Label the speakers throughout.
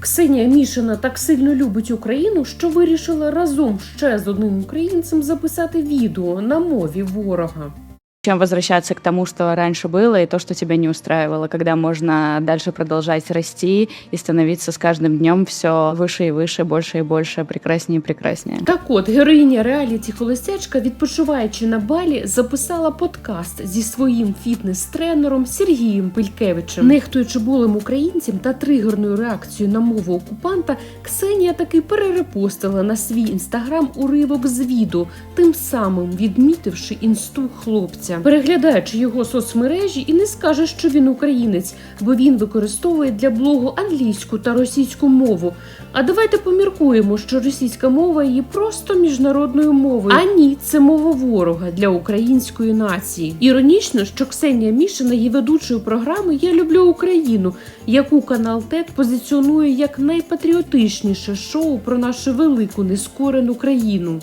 Speaker 1: Ксенія Мішина так сильно любить Україну, що вирішила разом ще з одним українцем записати відео на мові ворога
Speaker 2: чем возвращаться к тому, что раньше было, и то, что тебя не устраивало, когда можно дальше продолжать расти и становиться с каждым днем все выше и выше, больше и больше, прекраснее и прекраснее.
Speaker 1: Так от героїня реаліті холостячка, відпочиваючи на балі, записала подкаст зі своїм фітнес-тренером Сергієм Пилькевичем. Нехтуючи болем українцям та тригерною реакцією на мову окупанта, Ксенія таки перерепостила на свій інстаграм уривок з відео, тим самим відмітивши інсту хлопця. Переглядаючи його соцмережі, і не скаже, що він українець, бо він використовує для блогу англійську та російську мову. А давайте поміркуємо, що російська мова є просто міжнародною мовою. А ні, це мова ворога для української нації. Іронічно, що Ксенія Мішина є ведучою програми Я люблю Україну, яку канал ТЕД позиціонує як найпатріотичніше шоу про нашу велику нескорену країну.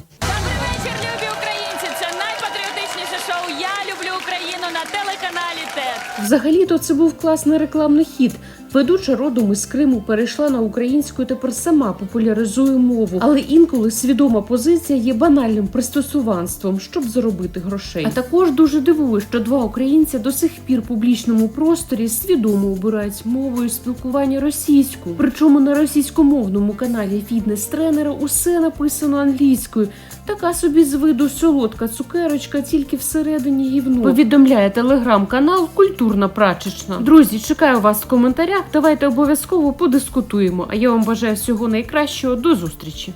Speaker 3: Україну на телеканалі ТЕД.
Speaker 1: Взагалі-то це був класний рекламний хід. Ведуча родом із Криму перейшла на українську і тепер сама популяризує мову. Але інколи свідома позиція є банальним пристосуванством, щоб заробити грошей. А також дуже дивує, що два українця до сих пір публічному просторі свідомо обирають мовою спілкування російською. Причому на російськомовному каналі фітнес-тренера усе написано англійською. Така собі з виду солодка цукерочка, тільки всередині гівно. Повідомляє телеграм-канал Культурна прачечна. Друзі, чекаю вас в коментарях. Давайте обов'язково подискутуємо. А я вам бажаю всього найкращого. До зустрічі.